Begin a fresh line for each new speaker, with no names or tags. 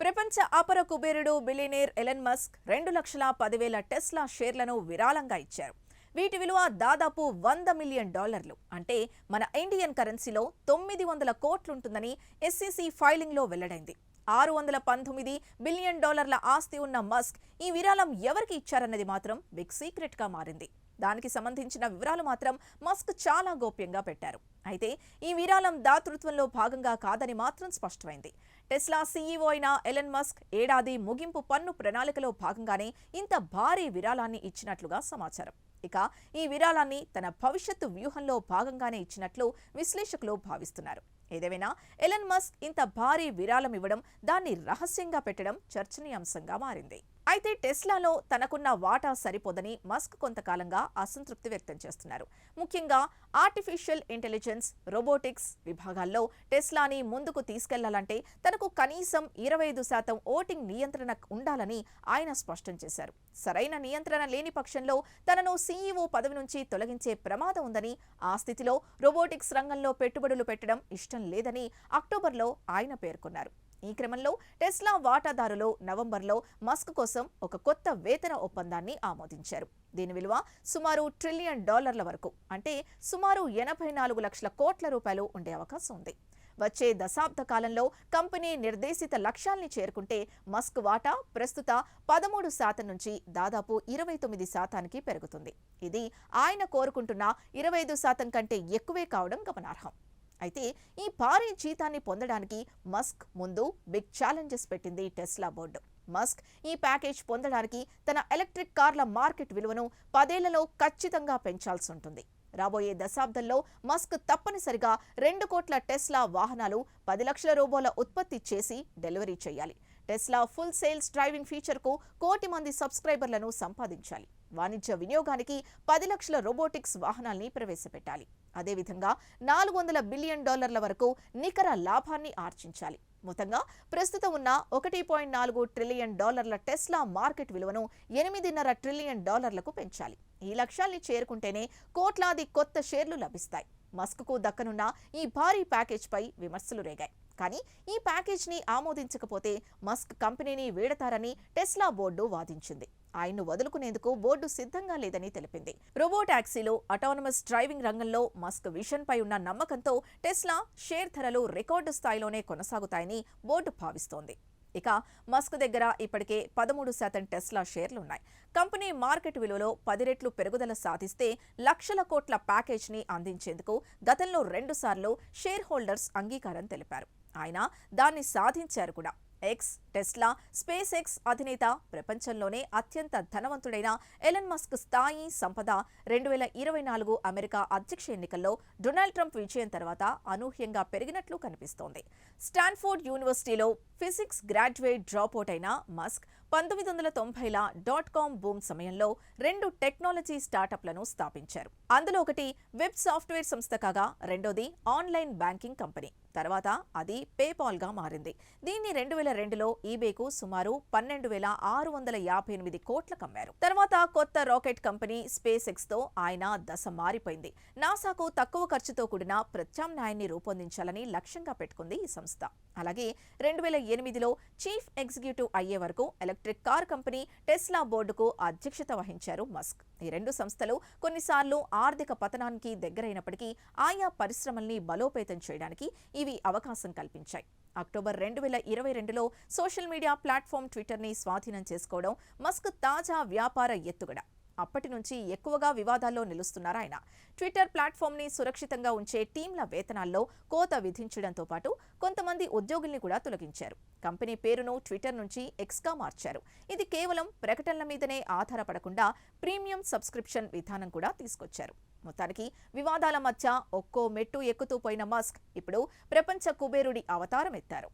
ప్రపంచ అపర కుబేరుడు బిలినేర్ ఎలన్ మస్క్ రెండు లక్షల పదివేల టెస్లా షేర్లను విరాళంగా ఇచ్చారు. వీటి విలువ దాదాపు వంద మిలియన్ డాలర్లు. అంటే మన ఇండియన్ కరెన్సీలో తొమ్మిది వందల కోట్లుంటుందని ఎస్సీసీ ఫైలింగ్లో వెల్లడైంది. ఆరు వందల పంతొమ్మిది బిలియన్ డాలర్ల ఆస్తి ఉన్న మస్క్ ఈ విరాళం ఎవరికి ఇచ్చారన్నది మాత్రం బిగ్ సీక్రెట్గా మారింది. దానికి సంబంధించిన వివరాలు మాత్రం మస్క్ చాలా గోప్యంగా పెట్టారు. అయితే ఈ విరాళం దాతృత్వంలో భాగంగా కాదని మాత్రం స్పష్టమైంది. టెస్లా సీఈఓ అయిన ఎలన్ మస్క్ ఏడాది ముగింపు పన్ను ప్రణాళికలో భాగంగానే ఇంత భారీ విరాళాన్ని ఇచ్చినట్లుగా సమాచారం. ఇక ఈ విరాళాన్ని తన భవిష్యత్తు వ్యూహంలో భాగంగానే ఇచ్చినట్లు విశ్లేషకులు భావిస్తున్నారు. ఏదేమైనా ఎలన్ మస్క్ ఇంత భారీ విరాళం ఇవ్వడం దాన్ని రహస్యంగా పెట్టడం చర్చనీయాంశంగా మారింది. అయితే టెస్లాలో తనకున్న వాటా సరిపోదని మస్క్ కొంతకాలంగా అసంతృప్తి వ్యక్తం చేస్తున్నారు. ముఖ్యంగా ఆర్టిఫిషియల్ ఇంటెలిజెన్స్ రోబోటిక్స్ విభాగాల్లో టెస్లాని ముందుకు తీసుకెళ్ళాలంటే తనకు కనీసం ఇరవై ఐదు శాతం ఓటింగ్ నియంత్రణ ఉండాలని ఆయన స్పష్టం చేశారు. సరైన నియంత్రణ లేని పక్షంలో తనను సీఈఓ పదవి నుంచి తొలగించే ప్రమాదం ఉందని ఆ స్థితిలో రోబోటిక్స్ రంగంలో పెట్టుబడులు పెట్టడం ఇష్టం లేదని అక్టోబర్లో ఆయన పేర్కొన్నారు. ఈ క్రమంలో టెస్లా వాటాదారులు నవంబర్లో మస్క్ కోసం ఒక కొత్త వేతన ఒప్పందాన్ని ఆమోదించారు. దీని విలువ సుమారు ట్రిలియన్ డాలర్ల వరకు అంటే సుమారు ఎనభై నాలుగు లక్షల కోట్ల రూపాయలు ఉండే అవకాశం ఉంది. వచ్చే దశాబ్ద కాలంలో కంపెనీ నిర్దేశిత లక్ష్యాల్ని చేరుకుంటే మస్క్ వాటా ప్రస్తుత పదమూడు శాతం నుంచి దాదాపు ఇరవై తొమ్మిది శాతానికి పెరుగుతుంది. ఇది ఆయన కోరుకుంటున్న ఇరవై ఐదు శాతం కంటే ఎక్కువే కావడం గమనార్హం. అయితే ఈ భారీ జీతాన్ని పొందడానికి మస్క్ ముందు బిగ్ ఛాలెంజెస్ పెట్టింది టెస్లా బోర్డు. మస్క్ ఈ ప్యాకేజ్ పొందడానికి తన ఎలక్ట్రిక్ కార్ల మార్కెట్ విలువను పదేళ్ళలో ఖచ్చితంగా పెంచాల్సి ఉంటుంది. రాబోయే దశాబ్దంలో మస్క్ తప్పనిసరిగా రెండు కోట్ల టెస్లా వాహనాలు పది లక్షల రూపాయల ఉత్పత్తి చేసి డెలివరీ చేయాలి. టెస్లా ఫుల్ సేల్స్ డ్రైవింగ్ ఫీచర్కు కోటి మంది సబ్స్క్రైబర్లను సంపాదించాలి. వాణిజ్య వినియోగానికి పది లక్షల రోబోటిక్స్ వాహనాల్ని ప్రవేశపెట్టాలి. అదేవిధంగా నాలుగు వందల బిలియన్ డాలర్ల వరకు నికర లాభాన్ని ఆర్జించాలి. మొత్తంగా ప్రస్తుతం ఉన్న ఒకటి పాయింట్ నాలుగు ట్రిలియన్ డాలర్ల టెస్లా మార్కెట్ విలువను ఎనిమిదిన్నర ట్రిలియన్ డాలర్లకు పెంచాలి. ఈ లక్ష్యాల్ని చేరుకుంటేనే కోట్లాది కొత్త షేర్లు లభిస్తాయి. మస్క్కు దక్కనున్న ఈ భారీ ప్యాకేజ్పై విమర్శలు రేగాయి. కానీ ఈ ప్యాకేజ్ని ఆమోదించకపోతే మస్క్ కంపెనీని వీడతారని టెస్లా బోర్డు వాదించింది. ఆయన్ను వదులుకునేందుకు బోర్డు సిద్ధంగా లేదని తెలిపింది. రోబో టాక్సీలో అటానమస్ డ్రైవింగ్ రంగంలో మస్క్ విషన్ పై ఉన్న నమ్మకంతో టెస్లా షేర్ ధరలు రికార్డు స్థాయిలోనే కొనసాగుతాయని బోర్డు భావిస్తోంది. ఇక మస్క్ దగ్గర ఇప్పటికే పదమూడు శాతం టెస్లా షేర్లున్నాయి. కంపెనీ మార్కెట్ విలువలో పది రెట్లు పెరుగుదల సాధిస్తే లక్షల కోట్ల ప్యాకేజ్ని అందించేందుకు గతంలో రెండుసార్లు షేర్ హోల్డర్స్ అంగీకారం తెలిపారు. ఆయన దాన్ని సాధించారు కూడా. ఎక్స్ టెస్లా స్పేస్ ఎక్స్ అధినేత ప్రపంచంలోనే అత్యంత ధనవంతుడైన ఎలన్ మస్క్ స్థాయి సంపద రెండు వేల ఇరవై నాలుగు అమెరికా అధ్యక్ష ఎన్నికల్లో డొనాల్డ్ ట్రంప్ విజయం తర్వాత అనూహ్యంగా పెరిగినట్లు కనిపిస్తోంది. స్టాన్ఫోర్డ్ యూనివర్సిటీలో ఫిజిక్స్ గ్రాడ్యుయేట్ డ్రాప్అవుట్ అయిన మస్క్ పంతొమ్మిది వందల తొంభైల డాట్ కామ్ బూమ్ సమయంలో రెండు టెక్నాలజీ స్టార్టప్లను స్థాపించారు. అందులో ఒకటి వెబ్ సాఫ్ట్వేర్ సంస్థ కాగా రెండోది ఆన్లైన్ బ్యాంకింగ్ కంపెనీ. తర్వాత అది పేపాల్గా మారింది. దీన్ని రెండు వేల రెండులో ఈబేకు సుమారు పన్నెండు వేల ఆరు వందల యాభై ఎనిమిది కోట్ల కమ్మారు. తర్వాత కొత్త రాకెట్ కంపెనీ స్పేస్ ఎక్స్తో ఆయన దశ మారిపోయింది. నాసాకు తక్కువ ఖర్చుతో కూడిన ప్రత్యామ్నాయాన్ని రూపొందించాలని లక్ష్యంగా పెట్టుకుంది ఈ సంస్థ. అలాగే రెండు వేల ఎనిమిదిలో చీఫ్ ఎగ్జిక్యూటివ్ అయ్యే వరకు ఎలక్ట్రిక్ కార్ కంపెనీ టెస్లా బోర్డుకు అధ్యక్షత వహించారు మస్క్. ఈ రెండు సంస్థలు కొన్నిసార్లు ఆర్థిక పతనానికి దగ్గరైనప్పటికీ ఆయా పరిశ్రమల్ని బలోపేతం చేయడానికి ఇవి అవకాశం కల్పించాయి. అక్టోబర్ రెండు వేల ఇరవై రెండులో సోషల్ మీడియా ప్లాట్ఫామ్ ట్విట్టర్ని స్వాధీనం చేసుకోవడం మస్క్ తాజా వ్యాపార ఎత్తుగడ. అప్పటి నుంచి ఎక్కువగా వివాదాల్లో నిలుస్తున్నారు ఆయన. ట్విట్టర్ ప్లాట్ఫామ్ని సురక్షితంగా ఉంచే టీంల వేతనాల్లో కోత విధించడంతో పాటు కొంతమంది ఉద్యోగుల్ని కూడా తొలగించారు. కంపెనీ పేరును ట్విట్టర్ నుంచి ఎక్స్గా మార్చారు. ఇది కేవలం ప్రకటనల మీదనే ఆధారపడకుండా ప్రీమియం సబ్స్క్రిప్షన్ విధానం కూడా తీసుకొచ్చారు. మొత్తానికి వివాదాల మధ్య ఒక్కో మెట్టు ఎక్కుతూ పోయిన మస్క్ ఇప్పుడు ప్రపంచ కుబేరుడి అవతారం ఎత్తారు